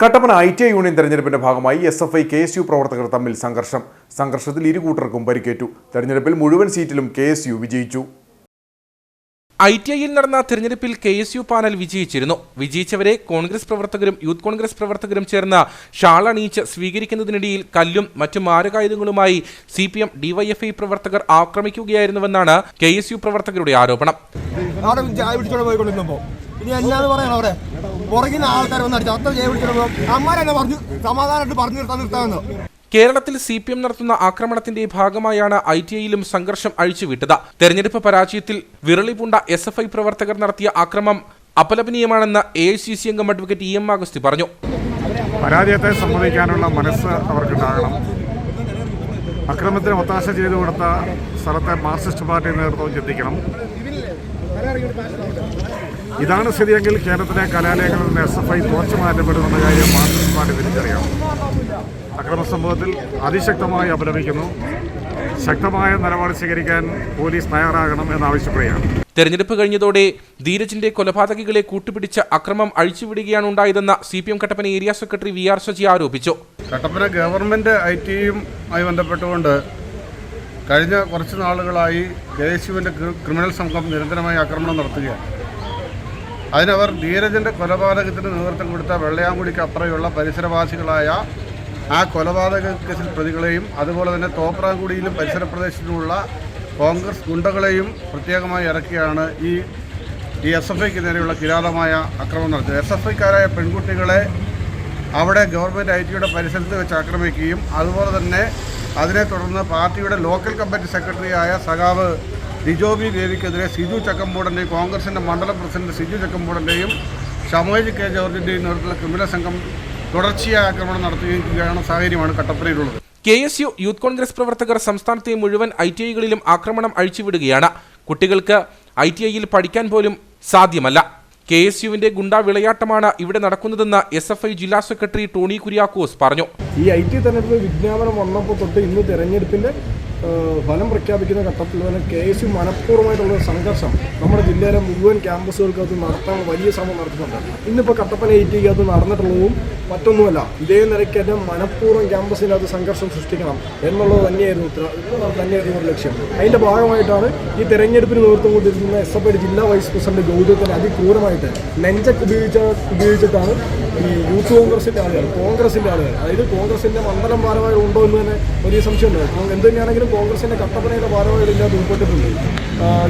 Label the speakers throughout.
Speaker 1: Kattappana I T I union തെരഞ്ഞെടുപ്പിന്റെ ഭാഗമായി S F I K S U പ്രവർത്തകർ തമ്മിൽ സംഘർഷം. സംഘർഷത്തിൽ ഇരുകൂട്ടർക്കും പരിക്കേറ്റു. തെരഞ്ഞെടുപ്പിൽ മുഴുവൻ സീറ്റിലും കെ എസ് യു വിജയിച്ചു.
Speaker 2: ഐ ടി ഐയിൽ നടന്ന തെരഞ്ഞെടുപ്പിൽ കെ എസ് യു പാനൽ വിജയിച്ചിരുന്നു. വിജയിച്ചവരെ കോൺഗ്രസ് പ്രവർത്തകരും യൂത്ത് കോൺഗ്രസ് പ്രവർത്തകരും ചേർന്ന ഷാൾ അണിയിച്ച് സ്വീകരിക്കുന്നതിനിടയിൽ കല്ലും മറ്റു മാരകായുധങ്ങളുമായി സി പി എം ഡിവൈഎഫ്ഐ പ്രവർത്തകർ ആക്രമിക്കുകയായിരുന്നുവെന്നാണ് കെ എസ് യു പ്രവർത്തകരുടെ ആരോപണം.
Speaker 3: ഇനി എന്നാന്ന് പറയണം അവിടെ? പുറകിൽ ആൾക്കാർ വന്ന് അടിച്ചു അത്ര ജയ പിടിച്ചോണ്ട് പോകും അമ്മാരെന്നെ പറഞ്ഞു സമാധാനമായിട്ട് പറഞ്ഞു നിർത്താൻ നിർത്താമെന്ന്.
Speaker 2: കേരളത്തിൽ സി പി എം നടത്തുന്ന ആക്രമണത്തിന്റെ ഭാഗമായാണ് ഐ ടി ഐയിലും സംഘർഷം അഴിച്ചുവിട്ടത്. തെരഞ്ഞെടുപ്പ് പരാജയത്തിൽ വിരളിപൂണ്ട എസ് എഫ് ഐ പ്രവർത്തകർ നടത്തിയ ആക്രമം അപലപനീയമാണെന്ന് എ ഐ സി സി അംഗം അഡ്വക്കേറ്റ് ഇ എം ആഗസ്തി പറഞ്ഞു.
Speaker 4: പരാജയത്തെ സമ്മതിക്കാനുള്ള മനസ്സ് അവർക്കുണ്ടാകണം. അക്രമത്തിന് ഒത്താശ ചെയ്തു കൊടുത്ത സ്ഥലത്തെ മാർക്സിസ്റ്റ് പാർട്ടി നേതൃത്വം ചിന്തിക്കണം. ഇതാണ് സ്ഥിതിയെങ്കിൽ കേരളത്തിലെ കലാലയങ്ങളിൽ നിന്ന് എസ് എഫ് ഐ തോച്ചു മാറ്റപ്പെടുമെന്ന കാര്യം മാർക്സിസ്റ്റ് പാർട്ടി തിരിച്ചറിയണം അക്രമ സംഭവത്തിൽ അതിശക്തമായി അപലപിക്കുന്നു. ശക്തമായ നിലപാട് സ്വീകരിക്കാൻ പോലീസ് തയ്യാറാകണം എന്നാവശ്യപ്പെടുകയാണ്.
Speaker 2: തെരഞ്ഞെടുപ്പ് കഴിഞ്ഞതോടെ ധീരജിന്റെ കൊലപാതകികളെ കൂട്ടുപിടിച്ച അക്രമം അഴിച്ചുവിടുകയാണ് ഉണ്ടായതെന്ന് C P M Kattappana area secretary V R Sasi ആരോപിച്ചു.
Speaker 5: കട്ടപ്പന ഗവൺമെന്റ് ഐ ടിയുമായി ബന്ധപ്പെട്ടുകൊണ്ട് കഴിഞ്ഞ കുറച്ച് നാളുകളായി യുവിന്റെ ക്രിമിനൽ സംഘം നിരന്തരമായി ആക്രമണം നടത്തുകയാണ്. അതിനവർ ധീരജന്റെ കൊലപാതകത്തിന് നേതൃത്വം കൊടുത്ത വെള്ളയാങ്കുടിക്ക് അപ്പുറയുള്ള പരിസരവാസികളായ ആ കൊലപാതക കേസിൽ പ്രതികളെയും അതുപോലെ തന്നെ തോപ്രാങ്കുടിയിലും പരിസര പ്രദേശത്തുമുള്ള കോൺഗ്രസ് ഗുണ്ടകളെയും പ്രത്യേകമായി ഇറക്കിയാണ് ഈ ഈ എസ് എഫ് ഐക്ക് നേരെയുള്ള കിരാതമായ ആക്രമണം നടത്തിയത്. എസ് എഫ് ഐക്കാരായ പെൺകുട്ടികളെ അവിടെ ഗവൺമെന്റ് ഐ ടിയുടെ പരിസരത്ത് വെച്ച് ആക്രമിക്കുകയും അതുപോലെ തന്നെ അതിനെ തുടർന്ന് പാർട്ടിയുടെ ലോക്കൽ കമ്മിറ്റി സെക്രട്ടറിയായ സഖാവ് ഡിജോബി ദേവിക്കെതിരെ സിജു ചക്കമ്പൂടന്റെയും കോൺഗ്രസിന്റെ മണ്ഡലം പ്രസിഡന്റ് സിജു ചക്കമ്പൂടന്റെയും ഷമോജ് കെ ജോർജിന്റെയും നേതൃത്വത്തിലുള്ള ക്രിമിനൽ സംഘം തുടർച്ചയായ ആക്രമണം നടത്തുകയാണ് സാഹചര്യമാണ് കട്ടപ്പനയിലുള്ളത്.
Speaker 2: K S U youth Congress പ്രവർത്തകർ സംസ്ഥാനത്തെ മുഴുവൻ ഐ ടി ഐകളിലും ആക്രമണം അഴിച്ചുവിടുകയാണ്. കുട്ടികൾക്ക് ഐ ടി ഐയിൽ പഠിക്കാൻ പോലും സാധ്യമല്ല. കെ എസ് യുവിന്റെ ഗുണ്ടാ വിളയാട്ടമാണ് ഇവിടെ നടക്കുന്നതെന്ന് എസ് എഫ് ഐ ജില്ലാ സെക്രട്ടറി ടോണി കുര്യാക്കോസ് പറഞ്ഞു.
Speaker 6: ഈ ഐ ടി തെരഞ്ഞെടുപ്പ് വിജ്ഞാപനം വന്നപ്പോൾ തൊട്ട് ഇന്ന് തെരഞ്ഞെടുപ്പിന്റെ ഏഹ്, ഫലം പ്രഖ്യാപിക്കുന്ന ഘട്ടത്തിൽ തന്നെ കെ എസ് യു മനഃപൂർവമായിട്ടുള്ള സംഘർഷം നമ്മുടെ ജില്ലയിലെ മുഴുവൻ ക്യാമ്പസുകൾക്കകത്ത് നടത്താൻ വലിയ ശ്രമം നടത്തുന്നുണ്ട് ഇന്നിപ്പോൾ കട്ടപ്പന ഐ ടിക്കകത്ത് നടന്നിട്ടുള്ളതും മറ്റൊന്നുമല്ല. ഇതേ നിലയ്ക്ക് തന്നെ മനഃപൂർവം ക്യാമ്പസിനകത്ത് സംഘർഷം സൃഷ്ടിക്കണം എന്നുള്ളത് തന്നെയായിരുന്നു തന്നെയായിരുന്നു ഒരു ലക്ഷ്യം. അതിന്റെ ഭാഗമായിട്ടാണ് ഈ തെരഞ്ഞെടുപ്പിന് നേതൃത്വം കൊടുത്തിരിക്കുന്ന എസ് എഫ് ഐ ജില്ലാ വൈസ് പ്രസിഡന്റ് ഗൗതത്തിന് അതിക്രൂരമായിട്ട് നെഞ്ചക്ക് ഉപയോഗിച്ച ഉപയോഗിച്ചിട്ടാണ് ഈ യൂത്ത് കോൺഗ്രസിന്റെ ആളുകൾ കോൺഗ്രസിന്റെ ആളുകൾ. അതായത് കോൺഗ്രസിന്റെ മണ്ഡലം ഭാരമായി ഉണ്ടോ എന്ന് തന്നെ വലിയ സംശയമുണ്ട്. എന്ത് തന്നെയാണെങ്കിലും കോൺഗ്രസിന്റെ കട്ടപ്പനയുടെ ഭാരവാഹികൾ ഉൾപ്പെട്ടിട്ടുണ്ട്.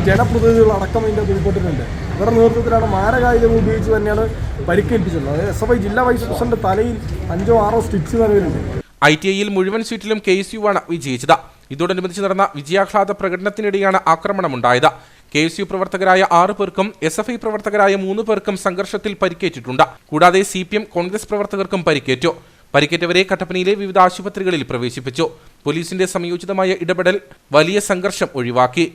Speaker 6: ജനപ്രതിനിധികളടക്കം അടക്കം ഇതിനകത്ത് ഉൾപ്പെട്ടിട്ടുണ്ട്. ഇവരുടെ നേതൃത്വത്തിലാണ് മാരകായുധം ഉപയോഗിച്ച് തന്നെയാണ് പരിക്കേൽപ്പിച്ചത് അതായത് എസ് എഫ് ഐ ജില്ലാ വൈസ് പ്രസിഡന്റ് തലയിൽ അഞ്ചോ ആറോ സ്റ്റിച്ച് നിലവിലുണ്ട്.
Speaker 2: ഐ ടി ഐയിൽ മുഴുവൻ സീറ്റിലും കെ എസ് യു ആണ് വിജയിച്ചത്. ഇതോടനുബന്ധിച്ച് നടന്ന വിജയാഹ്ലാദ പ്രകടനത്തിനിടെയാണ് ആക്രമണമുണ്ടായത്. കെ എസ് യു പ്രവർത്തകരായ ആറു പേർക്കും എസ് എഫ് ഐ പ്രവർത്തകരായ മൂന്ന് പേർക്കും സംഘർഷത്തിൽ പരിക്കേറ്റിട്ടുണ്ട്. കൂടാതെ സി പി എം കോൺഗ്രസ് പ്രവർത്തകർക്കും പരിക്കേറ്റു. പരിക്കേറ്റവരെ കട്ടപ്പനയിലെ വിവിധ ആശുപത്രികളിൽ പ്രവേശിപ്പിച്ചു. പോലീസിന്റെ സംയോജിതമായ ഇടപെടൽ വലിയ സംഘർഷം ഒഴിവാക്കി.